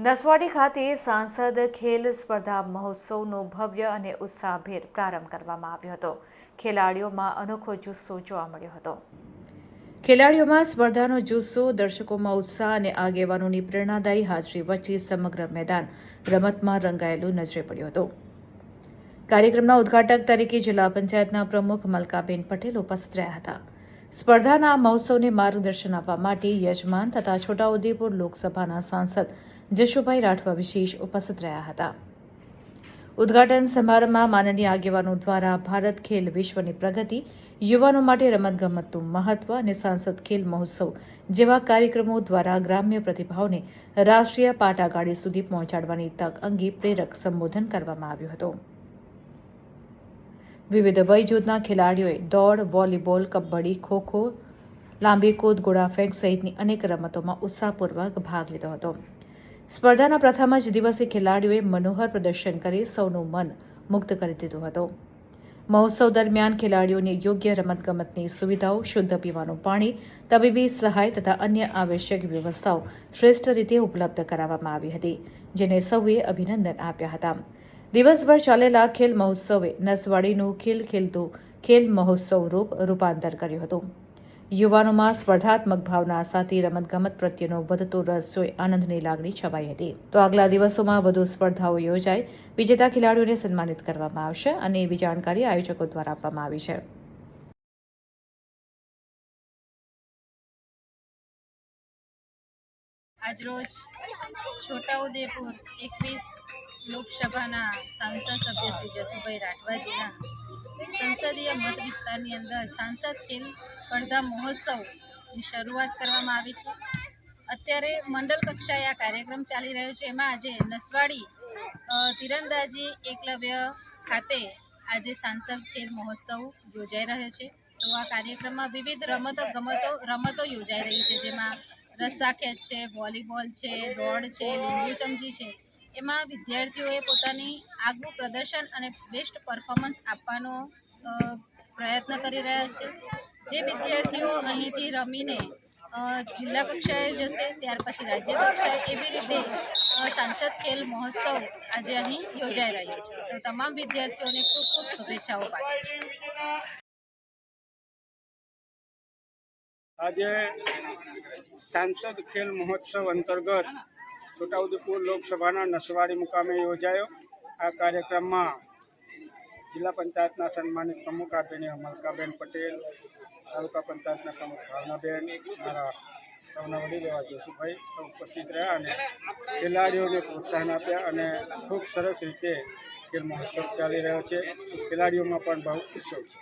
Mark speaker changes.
Speaker 1: નસવાડી ખાતે સાંસદ ખેલ સ્પર્ધા મહોત્સવનો ભવ્ય અને ઉત્સાહભેર પ્રારંભ કરવામાં આવ્યો હતો. ખેલાડીઓમાં અનોખો જુસ્સો જોવા મળ્યો હતો. ખેલાડીઓમાં સ્પર્ધાનો જુસ્સો, દર્શકોમાં ઉત્સાહ અને આગેવાનોની પ્રેરણાદાયી હાજરી વચ્ચે સમગ્ર મેદાન રમતમાં રંગાયેલું નજરે પડ્યું હતું. કાર્યક્રમના ઉદ્ઘાટક તરીકે જિલ્લા પંચાયતના પ્રમુખ મલકાબેન પટેલ ઉપસ્થિત રહ્યા હતા. સ્પર્ધાના મહોત્સવને માર્ગદર્શન આપવા માટે યજમાન તથા છોટાઉદેપુર લોકસભાના સાંસદ જશુભાઈ રાઠવા વિશેષ ઉપસ્થિત રહ્યા હતા. ઉદ્ઘાટન સમારંભમાં માનનીય આગેવાનો દ્વારા ભારત ખેલ વિશ્વની પ્રગતિ, યુવાનો માટે રમતગમતનું મહત્વ અને સાંસદ ખેલ મહોત્સવ જેવા કાર્યક્રમો દ્વારા ગ્રામ્ય પ્રતિભાઓને રાષ્ટ્રીય પાટાગાડી સુધી પહોંચાડવાની તક અંગે પ્રેરક સંબોધન કરવામાં આવ્યું હતું. વિવિધ વયજૂથના ખેલાડીઓએ દોડ, વોલીબોલ, કબડ્ડી, ખોખો, લાંબી કૂદ ગોળાફેંક સહિતની અનેક રમતોમાં ઉત્સાહપૂર્વક ભાગ લીધો હતો. સ્પર્ધાના પ્રથમ જ દિવસે ખેલાડીઓએ મનોહર પ્રદર્શન કરી સૌનું મન મુક્ત કરી દીધું હતું. મહોત્સવ દરમિયાન ખેલાડીઓને યોગ્ય રમતગમતની સુવિધાઓ, શુદ્ધ પીવાનું પાણી, તબીબી સહાય તથા અન્ય આવશ્યક વ્યવસ્થાઓ શ્રેષ્ઠ રીતે ઉપલબ્ધ કરાવવામાં આવી હતી, જેને સૌએ અભિનંદન આપ્યા હતા. દિવસભર ચાલેલા ખેલ મહોત્સવે નસવાડીનું ખેલ ખેલતું ખેલ મહોત્સવ રૂપ રૂપાંતર કર્યું હતું. યુવાનોમાં સ્પર્ધાત્મક ભાવના સાથે રમતગમત પ્રત્યેનો વધતો રસ જોઈ આનંદની લાગણી છવાઈ હતી. તો આગલા દિવસોમાં વધુ સ્પર્ધાઓ યોજાઈ. વિજેતા ખેલાડીઓને સન્માનિત કરવામાં આવશે અને એવી જાણકારી આયોજકો દ્વારા આપવામાં આવી છે.
Speaker 2: આજરોજ છોટાઉદેપુર એકવીસ લોકસભાના સાંસદ સભ્ય શ્રી જસુભાઈ રાઠવાજીના સંસદીય મત વિસ્તારની અંદર સાંસદ ખેલ સ્પર્ધા મહોત્સવની શરૂઆત કરવામાં આવી છે. અત્યારે મંડળ કક્ષાએ આ કાર્યક્રમ ચાલી રહ્યો છે. એમાં આજે નસવાડી તીરંદાજી એકલવ્ય ખાતે આજે સાંસદ ખેલ મહોત્સવ યોજાઈ રહ્યો છે. તો આ કાર્યક્રમમાં વિવિધ રમતો, ગમતો, રમતો યોજાઈ રહી છે. જેમાં રસ્સા છે, વોલીબોલ છે, દોડ છે, લીંબુ ચમચી છે. એમાં વિદ્યાર્થીઓએ પોતાની આગવું પ્રદર્શન અને બેસ્ટ પરફોર્મન્સ આપવાનો પ્રયત્ન કરી રહ્યા છે. જે વિદ્યાર્થીઓ અહીંથી રમીને જિલ્લા કક્ષાએ જશે, ત્યાર પછી રાજ્ય કક્ષાએ, એવી રીતે સાંસદ ખેલ મહોત્સવ આજે અહીં યોજાઈ રહ્યો છે. તો તમામ વિદ્યાર્થીઓને ખૂબ ખૂબ શુભેચ્છાઓ પાઠવું
Speaker 3: આજે સાંસદ ખેલ મહોત્સવ અંતર્ગત છોટાઉદેપુર લોકસભાના નસવાડી મુકામે યોજાયો. આ કાર્યક્રમમાં જિલ્લા પંચાયતના સન્માનિત પ્રમુખ આદરણીય મલકાબેન પટેલ, તાલુકા પંચાયતના પ્રમુખ ભાવનાબેન, મારા સૌના વડીલ એવા જોશુભાઈ સૌ ઉપસ્થિત રહ્યા અને ખેલાડીઓને પ્રોત્સાહન આપ્યા અને ખૂબ સરસ રીતે ખેલ મહોત્સવ ચાલી રહ્યો છે. ખેલાડીઓમાં પણ બહુ ઉત્સવ છે.